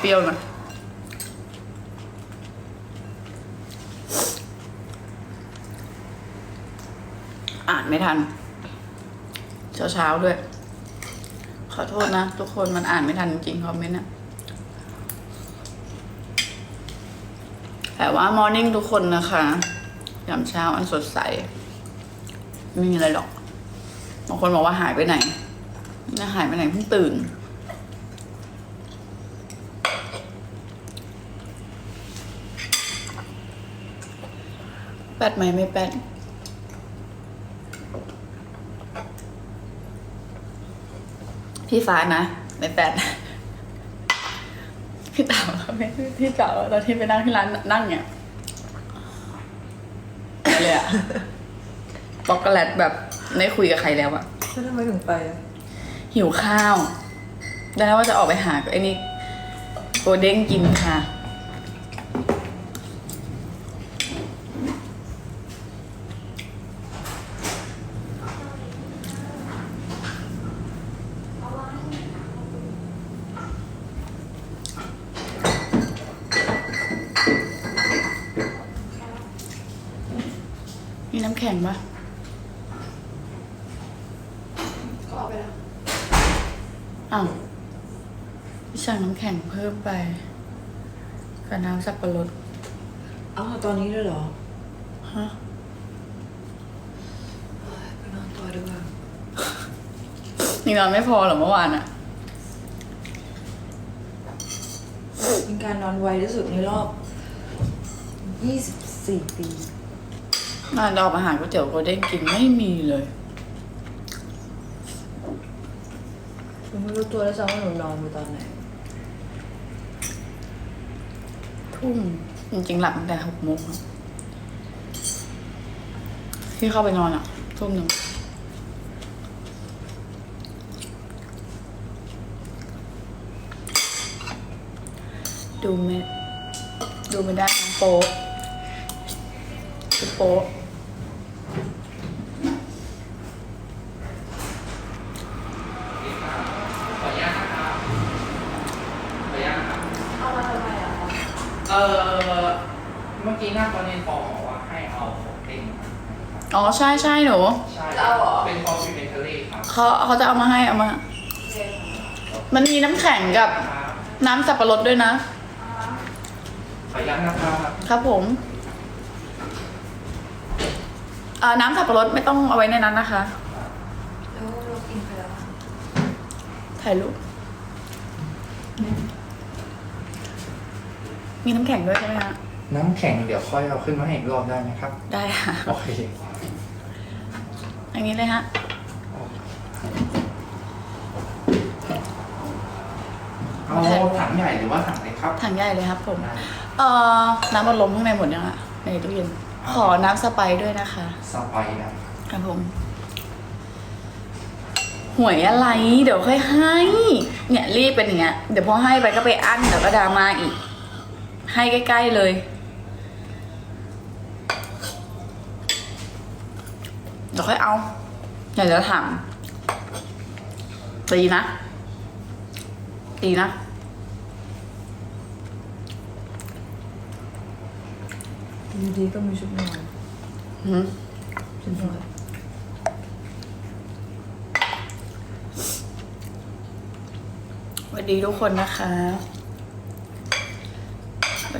เปรี้ยวหน่อยอ่านไม่ทันเช้าเช้าๆด้วย ขอโทษนะ ทุกคนมันอ่านไม่ทันจริงคอมเมนต์อะแต่ว่ามอร์นิ่งทุกคนนะคะยามเช้าอันสดใส ไม่มีอะไรหรอกบางคนบอกว่าหายไปไหนน่าหายไปไหนเพิ่งตื่น แปดไหมไม่แปดพี่ฟ้านะไม่แปดพี่เต๋าไม่พี่เต๋าตอนที่ไปนั่งที่ร้านนั่งเนี่ยอะไรเลยอะปอกโกแลตแบบไม่คุยกับใครแล้วอะแล้วทำไมถึงไปอะหิวข้าวได้แล้วว่าจะออกไปหาไอ้นี่โกเด้งกินค่ะ มีน้ำแข็งปะก็เอาไปแล้วอ้าวพี่สั่งน้ำแข็งเพิ่มไปกับน้ำสับปะรดเอาตอนนี้เลยเหรอ ฮะไปนอนต่อดีกว่านี่นอนไม่พอเหรอเมื่อวานอะเป็นการนอนไวที่สุดในรอบ 24 ปี มาเราอาหารก๋วยเตี๋ยวโกเด้งกินไม่มีเลยผมไม่รู้ตัวแล้วซ้ำว่าหนูนอนไปตอนไหน ทุ่มจริงๆหลับตั้งแต่หกโมงอะที่เข้าไปนอนอะทุ่มหนึ่งดูไม่ดูไม่ได้นะโป๊ะคือโป๊ะ ขออนุญาตนะครับขออนุญาตนะครับ เอามาทำไมอะ เออเมื่อกี้หน้าตอนเรียนฟอร์บอกว่าให้เอาของเด้งมาอ๋อใช่ใช่หนูใช่จะเอาเหรอ เป็น complimentary ครับเขาเขาจะเอามาให้เอามา มันมีน้ำแข็งกับครับน้ำสับปะรดด้วยนะ ขออนุญาตนะครับครับผมเอ่อน้ำสับปะรดไม่ต้องเอาไว้ในนั้นนะคะ แล้วเรากินไปแล้วถ่ายรูป มีน้ำแข็งด้วยใช่ไหมคะ น้ำแข็งเดี๋ยวค่อยเอาขึ้นมาให้อีกรอบได้ไหมครับ ได้ค่ะ โอเคอย่างนี้เลยฮะ เอาถังใหญ่หรือว่าถังเล็กครับ ถังใหญ่เลยครับผมได้เอ่อ น้ำมันลมข้างในหมดยังอะในตู้เย็น ขอน้ำสไปซ์ด้วยนะคะ สไปซ์นะครับผม หวยอะไร เดี๋ยวค่อยให้ เนี่ยรีบเป็นอย่างเงี้ย เดี๋ยวพอให้ไปก็ไปอั้นเดี๋ยวก็ดราม่าอีก ให้ใกล้ ๆ เลย เดี๋ยวค่อยเอา อยากจะถามตีนะ ตีนะ อยู่ดีก็มีชุดนอนอืมชุดนอนสวัสดีทุกคนนะคะสวัส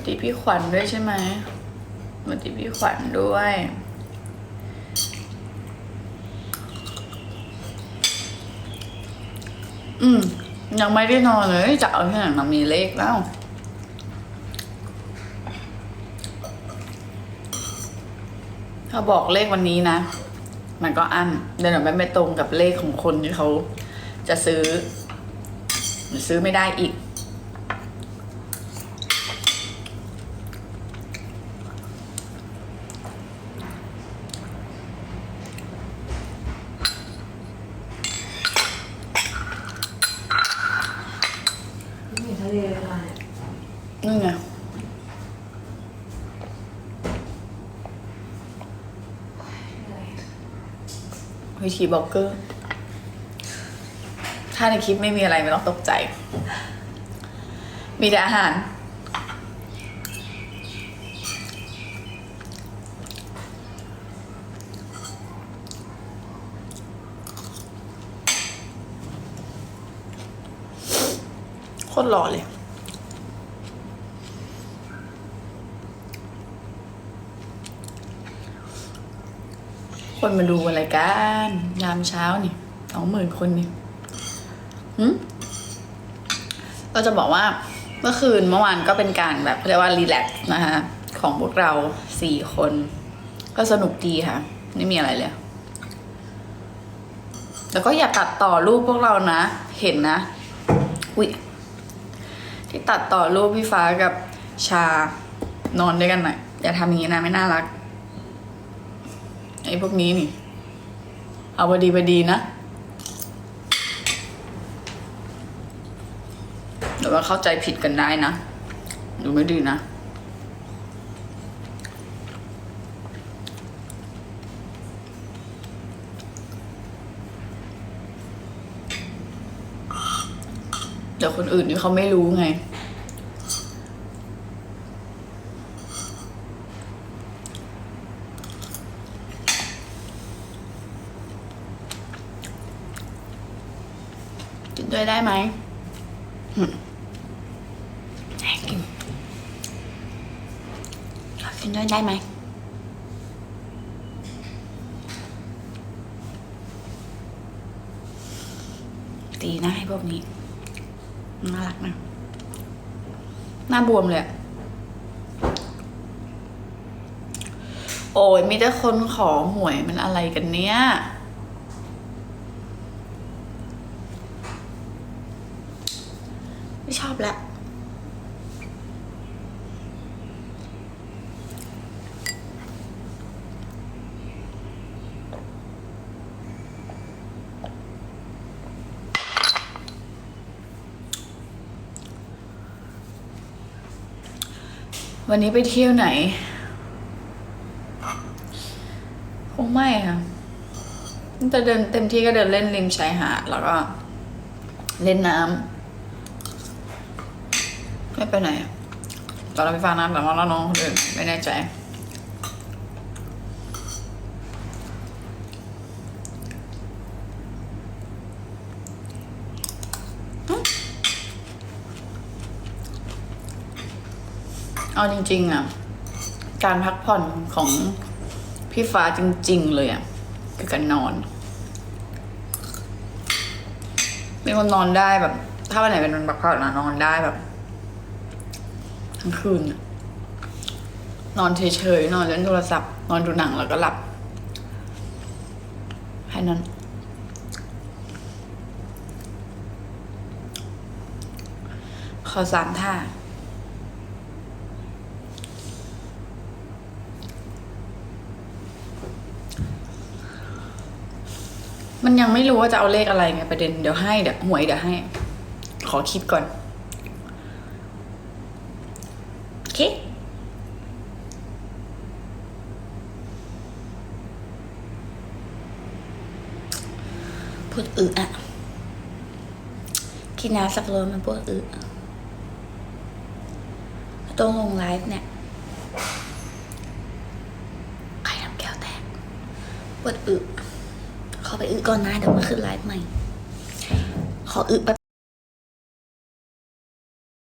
ดีพี่ขวัญด้วยใช่ไหมสวัสดีพี่ขวัญด้วย อืม ยังไม่ได้นอนเลยจะเอาที่ไหนมามีเลขแล้วถ้าบอกเลขวันนี้นะ มันก็อันเดี๋ยวมันไม่ตรงกับเลขของคนที่เขาจะซื้อ ซื้อไม่ได้อีก ไม่เห็นทะเลเลยมาเนี่ย นี่ไงวิธีบล็อกเกอร์ ถ้าในคลิปไม่มีอะไรไม่ต้องตกใจ มีแต่อาหาร โคตรหล่อเลย คนมาดูอะไรกัน ยามเช้านี่สองหมื่นคนนี่หืมก็จะบอกว่าเมื่อคืนเมื่อวานก็เป็นการแบบเรียกว่ารีแลกซ์นะคะของพวกเราสี่คน ก็สนุกดีค่ะ ไม่มีอะไรเลยแล้วก็อย่าตัดต่อรูปพวกเรานะ เห็นนะ อุ๊ยที่ตัดต่อรูปพี่ฟ้ากับชานอนด้วยกันหน่อยอย่าทำอย่างนี้นะไม่น่ารัก ไอ้พวกนี้นี่ เอาบดีบดีนะเดี๋ยวว่าเข้าใจผิดกันได้นะดูไม่ดีนะเดี๋ยวคนอื่นนี่เขาไม่รู้ไง กินด้วยได้ไหมให้กินกินด้วยได้ไหมตีน้าให้พวกนี้ น่ารักนะ หน้าบวมเลยโอ้ยมีแต่คนขอหวยมันอะไรกันเนี้ย ไม่ ชอบละวันนี้ไปเที่ยวไหนคงไม่ค่ะจะเดินเต็มที่ก็เดินเล่นริมชายหาดแล้วก็ เล่นน้ำ ไม่ไปไหนอะตอนเราไปฟังน้ำแต่ว่าเราน้องคนอื่นไม่แน่ใจเอาจริงๆอะ การพักผ่อนของพี่ฟ้าจริง ๆ เลยอะ คือการนอน เป็นคนนอนได้แบบ ถ้าวันไหนเป็นวันพักผ่อนนะนอนได้แบบ ทั้งคืน นอนเฉยๆ นอนเล่นโทรศัพท์ นอนดูหนังแล้วก็หลับแค่นั้น ขอสามท่ามันยังไม่รู้ว่าจะเอาเลขอะไรไงประเด็นเดี๋ยวให้เดี๋ยวหวยเดี๋ยวให้ ขอคิดก่อน โอ เคพูดอึอะกินน้ำสับปะรดมันปวดอึต้องลงไลฟ์เนี่ยใครทำแก้วแตกปวดอึขอไปอึก่อนนะเดี๋ยวมาขึ้นไลฟ์ใหม่ ขออึแป๊บ